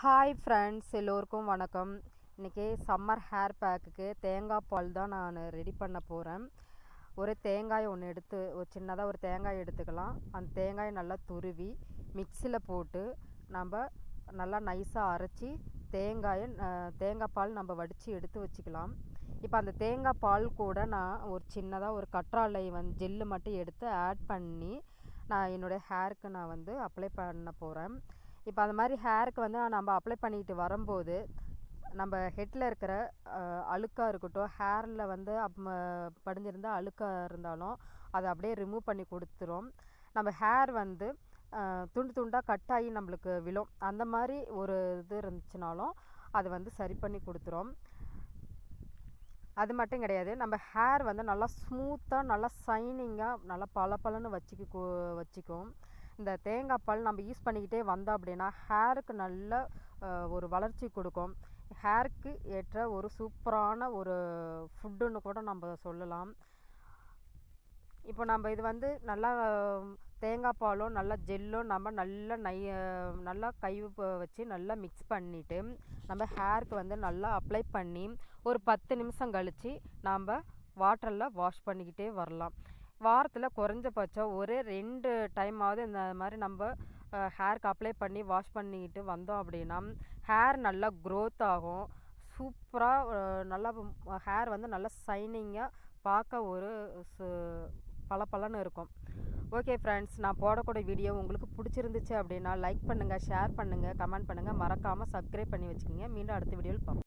Hi friends எல்லோருக்கும் வணக்கம். இன்றைக்கி சம்மர் ஹேர் பேக்குக்கு தேங்காய் பால் தான் நான் ரெடி பண்ண போகிறேன் ஒரு தேங்காய் ஒன்று எடுத்து ஒரு சின்னதாக ஒரு தேங்காய் எடுத்துக்கலாம். அந்த தேங்காயை நல்லா துருவி மிக்சியில் போட்டு நம்ம நல்லா நைஸாக அரைச்சி தேங்காயை தேங்காய் பால் நம்ம வடித்து எடுத்து வச்சுக்கலாம். இப்போ அந்த தேங்காய் பால் கூட நான் ஒரு சின்னதாக ஒரு கற்றாழை வந்து ஜெல்லு மட்டும் எடுத்து ஆட் பண்ணி நான் என்னுடைய ஹேருக்கு நான் வந்து அப்ளை பண்ண போகிறேன் இப்போ அந்த மாதிரி ஹேருக்கு வந்து நம்ம அப்ளை பண்ணிட்டு வரும்போது நம்ம ஹெட்டில் இருக்கிற அழுக்காக இருக்கட்டும் ஹேரில் வந்து அப் படிஞ்சிருந்தால் அழுக்காக இருந்தாலும் அதை அப்படியே ரிமூவ் பண்ணி கொடுத்துரும். நம்ம ஹேர் வந்து துண்டு துண்டாக கட் ஆகி நம்மளுக்கு விழும். அந்த மாதிரி ஒரு இது இருந்துச்சுனாலும் அதை வந்து சரி பண்ணி கொடுத்துரும். அது மட்டும் கிடையாது நம்ம ஹேர் வந்து நல்லா ஸ்மூத்தாக நல்லா சைனிங்காக நல்லா பளபளன்னு வச்சுக்க வச்சுக்கும். இந்த தேங்காய் பால் நம்ம யூஸ் பண்ணிக்கிட்டே வந்தோம் அப்படின்னா ஹேருக்கு நல்ல ஒரு வளர்ச்சி கொடுக்கும். ஹேருக்கு ஏற்ற ஒரு சூப்பரான ஒரு ஃபுட்டுன்னு கூட நம்ம சொல்லலாம். இப்போ நம்ம இது வந்து நல்லா தேங்காய் பாலும் நல்லா ஜெல்லும் நம்ம நல்லா நை நல்லா கை வச்சு நல்லா மிக்ஸ் பண்ணிவிட்டு நம்ம ஹேருக்கு வந்து நல்லா அப்ளை பண்ணி ஒரு பத்து நிமிஷம் கழித்து நாம் வாட்டரில் வாஷ் பண்ணிக்கிட்டே வரலாம். வாரத்தில் குறைஞ்சபட்சம் ஒரு ரெண்டு டைமாவது இந்த மாதிரி நம்ம ஹேருக்கு அப்ளை பண்ணி வாஷ் பண்ணிக்கிட்டு வந்தோம் அப்படின்னா ஹேர் நல்லா க்ரோத் ஆகும். சூப்பராக நல்லா ஹேர் வந்து நல்லா ஷைனிங்காக பார்க்க ஒரு பளபளன்னு இருக்கும். ஓகே ஃப்ரெண்ட்ஸ் நான் போடக்கூடிய வீடியோ உங்களுக்கு பிடிச்சிருந்துச்சு அப்படின்னா லைக் பண்ணுங்கள் ஷேர் பண்ணுங்கள் கமெண்ட் பண்ணுங்கள் மறக்காமல் சப்ஸ்கிரைப் பண்ணி வச்சுக்கோங்க. மீண்டும் அடுத்த வீடியோவில் பார்ப்போம்.